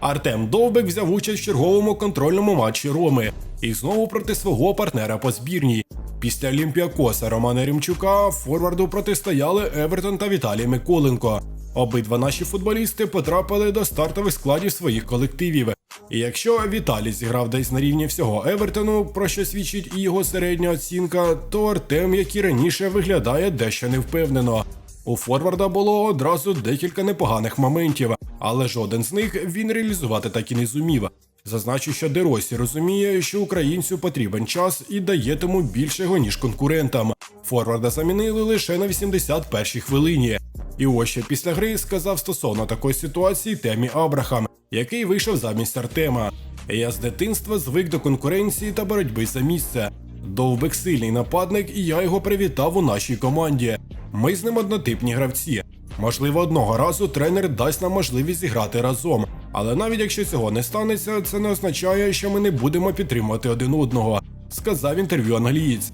Артем Довбик взяв участь в черговому контрольному матчі Роми і знову проти свого партнера по збірній. Після Олімпіакоса Романа Ремчука форварду протистояли Евертон та Віталій Миколенко. Обидва наші футболісти потрапили до стартових складів своїх колективів. І якщо Віталій зіграв десь на рівні всього Евертону, про що свідчить і його середня оцінка, то Артем, як і раніше, виглядає дещо невпевнено. У Форварда було одразу декілька непоганих моментів, але жоден з них він реалізувати так і не зумів. Зазначу, що Деросі розуміє, що українцю потрібен час і дає тому більшого, ніж конкурентам. Форварда замінили лише на 81-й хвилині. І ось що після гри сказав стосовно такої ситуації Темі Абрахам, який вийшов замість Артема. Я з дитинства звик до конкуренції та боротьби за місце. Довбик сильний нападник, і я його привітав у нашій команді. Ми з ним однотипні гравці. Можливо, одного разу тренер дасть нам можливість зіграти разом. Але навіть якщо цього не станеться, це не означає, що ми не будемо підтримувати один одного, сказав інтерв'ю англієць.